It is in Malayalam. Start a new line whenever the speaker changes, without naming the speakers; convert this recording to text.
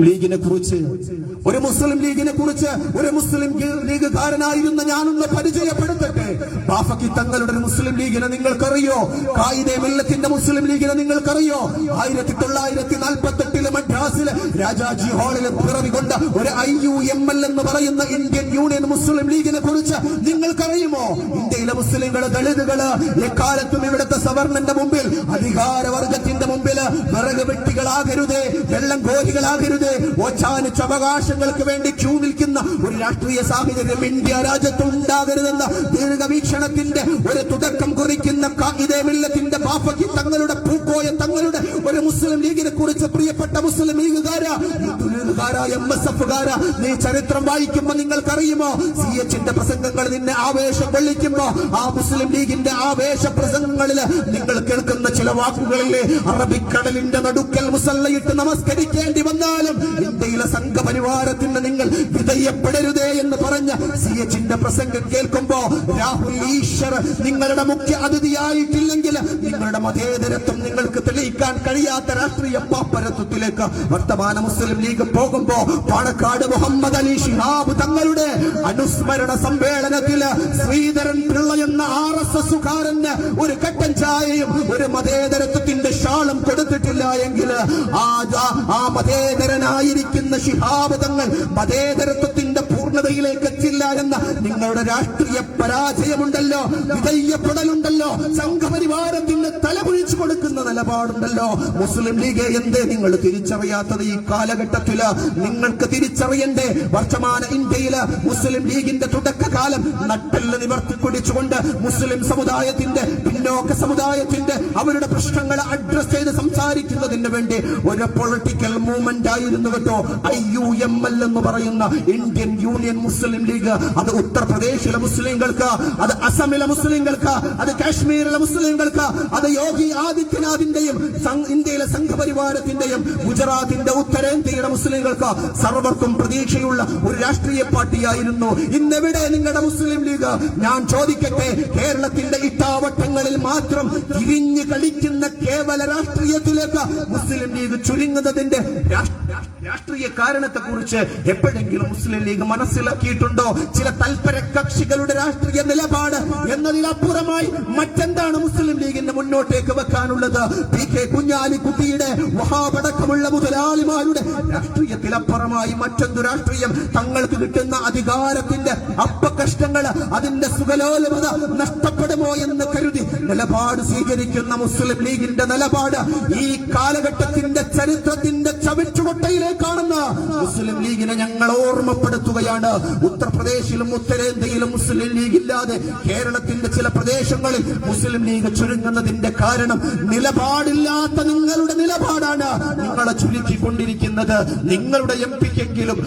ലീഗിനെ കുറിച്ച് ഒരു മുസ്ലിം ലീഗിനെ കുറിച്ച് ഒരു മുസ്ലിം ലീഗുകാരനായിരുന്ന ഞാനൊന്ന് പരിചയപ്പെടുത്തട്ടെ. ബാഫക്കി തങ്ങളുടെ മുസ്ലിം ലീഗിനെ നിങ്ങൾക്കറിയോ? കായിദെ മില്ലത്തിന്റെ മുസ്ലിം ലീഗിനെ നിങ്ങൾക്കറിയോ? ആയിരത്തി തൊള്ളായിരത്തി നാൽപ്പത്തി എട്ടിലെ മദ്രാസിൽ രാജാജി ഹാളിൽ പിറവികൊണ്ട് ഒരു ഐ യു എം എൽ എന്ന് പറയുന്ന ഇന്ത്യൻ യൂണിയൻ മുസ്ലിം ലീഗിനെ കുറിച്ച് നിങ്ങൾക്കറിയുമോ? ഇന്ത്യയിലെ മുസ്ലിങ്ങൾ ദളിതുകൾ എക്കാലത്തും ഇവിടുത്തെ സവർണന്റെ മുമ്പിൽ അധികാരവർഗത്തിന്റെ മുമ്പിൽ വിറക് വെട്ടികളാകരുതേ വെള്ളം കോരികളാകരുതേ ഒച്ചാനിച്ച അവകാശങ്ങൾക്ക് വേണ്ടി ക്യൂ നിൽക്കുന്ന ഒരു രാഷ്ട്രീയ സാഹചര്യം ഇന്ത്യ രാജ്യത്ത് ഉണ്ടാകരുതെന്ന ദീർഘവീക്ഷണത്തിന്റെ ഒരു തുടക്കം കുറിക്കുന്ന ഇതേ മില്ലത്തിന്റെ പാപ്പയ്ക്ക് തങ്ങളുടെ പൂക്കോയ തങ്ങളുടെ ഒരു മുസ്ലിം ലീഗിനെ കുറിച്ച് പ്രിയപ്പെട്ട മുസ്ലിം ലീഗുകാര എം എസ് എഫുകാര നീ ചരിത്രം വായിക്കുമ്പോ നിങ്ങൾക്കറിയുമോ? സി എച്ചിന്റെ പ്രസംഗങ്ങൾ നിന്നെ ആവേശം കൊള്ളിക്കുമ്പോ ആ മുസ്ലിം ലീഗിന്റെ ആവേശ പ്രസംഗങ്ങളിൽ നിങ്ങൾ കേൾക്കുന്ന ചില വാക്കുകളിലെ അറബിക്കടലിന്റെ നടുക്കൽ മുസല്ലയിട്ട് നമസ്കരിക്കേണ്ടി വന്നാലും ഇന്ത്യയിലെ സംഘപരിവാരത്തിന് നിങ്ങൾ വിധയപ്പെടരുതേ എന്ന് പറഞ്ഞ സി എച്ചിന്റെ പ്രസംഗം കേൾക്കുമ്പോ രാഹുൽ ഈശ്വർ നിങ്ങളുടെ മുഖ്യ അതിഥിയായിട്ടില്ലെങ്കിൽ നിങ്ങളുടെ മതേതരത്വം നിങ്ങൾക്ക് തെളിയിക്കാൻ കഴിയാത്ത രാഷ്ട്രീയ പാപ്പരത്വത്തിലേക്ക് വർത്തമാന മുസ്ലിം ലീഗ് പോകുമ്പോ പാണക്കാട് മുഹമ്മദ് അലി ഷിഹാബ് തങ്ങളുടെ അനുസ്മരണ സമ്മേളനത്തിൽ ശ്രീധരൻ പിള്ള എന്ന ആർ എസ് എസുകാരന് ഒരു കട്ടൻ ചായയും ഒരു മതേതരത്വത്തിന്റെ ഷാളും കൊടുത്തിട്ടില്ല എങ്കിൽ ആ ആ- മതേതരനായിരിക്കുന്ന ഷിഹാബ് തങ്ങൾ മതേതരത്വത്തിന്റെ പൂർണതയിലേക്ക് എത്തില്ല എന്ന നിങ്ങളുടെ രാഷ്ട്രീയ പരാജയമുണ്ടല്ലോ വിധയ്യപ്പെടലുണ്ടല്ലോ സംഘപരിവാരത്തിൽ നിലപാടുണ്ടല്ലോ. മുസ്ലിം ലീഗ് എന്തേ? നിങ്ങൾ തിരിച്ചറിയാത്തത് ഈ കാലഘട്ടത്തിൽ നിങ്ങൾക്ക് തിരിച്ചറിയണ്ടേ? വർത്തമാന ഇന്ത്യയിൽ മുസ്ലിം ലീഗിന്റെ തുടക്കകാലം നട്ടൽ നിവർത്തി കുടിച്ചുകൊണ്ട് മുസ്ലിം സമുദായത്തിന്റെ പിന്നോക്ക സമുദായത്തിന്റെ അവരുടെ പ്രശ്നങ്ങൾ അഡ്രസ് ചെയ്ത് സംസാരിക്കുന്നതിന് വേണ്ടി ഒരു പൊളിറ്റിക്കൽ മൂവ്മെന്റ് ആയിരുന്നു കേട്ടോ. ഐ യു എം എൽ എന്ന് പറയുന്ന ഇന്ത്യൻ യൂണിയൻ മുസ്ലിം ലീഗ് അത് ഉത്തർപ്രദേശിലെ മുസ്ലിങ്ങൾക്ക് അത് അസമിലെ മുസ്ലിങ്ങൾക്ക് അത് കാശ്മീരിലെ മുസ്ലിങ്ങൾക്ക് അത് യോഗി ആദിത്യനാഥിന്റെയും ഇന്ത്യയിലെ സംഘപരിവാരത്തിന്റെയും ഗുജറാത്തിന്റെ ഉത്തരേന്ത്യയുടെ മുസ്ലിങ്ങൾക്ക് സർവർക്കും പ്രതീക്ഷയുള്ള ഒരു രാഷ്ട്രീയ പാർട്ടിയായിരുന്നു. ഇന്നെവിടെ നിങ്ങളുടെ മുസ്ലിം ലീഗ്? ഞാൻ ചോദിക്കട്ടെ? കേരളത്തിന്റെ ഇട്ടാവട്ടങ്ങളിൽ മാത്രം തിരിഞ്ഞു കളിക്കുന്ന കേവല രാഷ്ട്രീയത്തിലേക്ക് മുസ്ലിം ലീഗ് ചുരുങ്ങുന്നതിന്റെ രാഷ്ട്രീയ കാരണത്തെ കുറിച്ച് എപ്പോഴെങ്കിലും മുസ്ലിം ലീഗ് മനസ്സിലാക്കിയിട്ടുണ്ടോ? ചില തൽപര കക്ഷികളുടെ രാഷ്ട്രീയ നിലപാട് എന്നതിനപ്പുറമായി മറ്റെന്താണ് മുസ്ലിം ലീഗിന്റെ മുന്നോട്ടേക്ക് വെക്കാനുള്ളത്? പി കെ കുഞ്ഞാലിക്കുട്ടിയുടെ വഹാബടക്കമുള്ള മുതലാളിമാരുടെ രാഷ്ട്രീയത്തിലപ്പുറമായി മറ്റൊരു രാഷ്ട്രീയം തങ്ങൾക്ക് കിട്ടുന്ന അധികാരത്തിന്റെ അപ്പകഷ്ടങ്ങൾ അതിന്റെ സുഖലോലമത നഷ്ടപ്പെടുമോ എന്ന് കരുതി നിലപാട് സ്വീകരിക്കുന്ന മുസ്ലിം ലീഗിന്റെ നിലപാട് ഈ കാലഘട്ടത്തിന്റെ ചരിത്രത്തിന്റെ ചവിച്ചുകൊട്ടയിലേക്കാണെന്ന് മുസ്ലിം ലീഗിനെ ഞങ്ങൾ ഓർമ്മപ്പെടുത്തുകയാണ്. ഉത്തർപ്രദേശിലും ഉത്തരേന്ത്യയിലും മുസ്ലിം ലീഗ് ഇല്ലാതെ കേരളത്തിന്റെ ചില പ്രദേശങ്ങളിൽ മുസ്ലിം ലീഗ് ചുരുങ്ങുന്നതിന്റെ കാരണം നിലപാടില്ലാത്ത നിങ്ങളുടെ നിലപാടാണ് നിങ്ങളെ ചുരുക്കിക്കൊണ്ടിരിക്കുന്നത്. നിങ്ങളുടെ എം പിക്കെങ്കിലും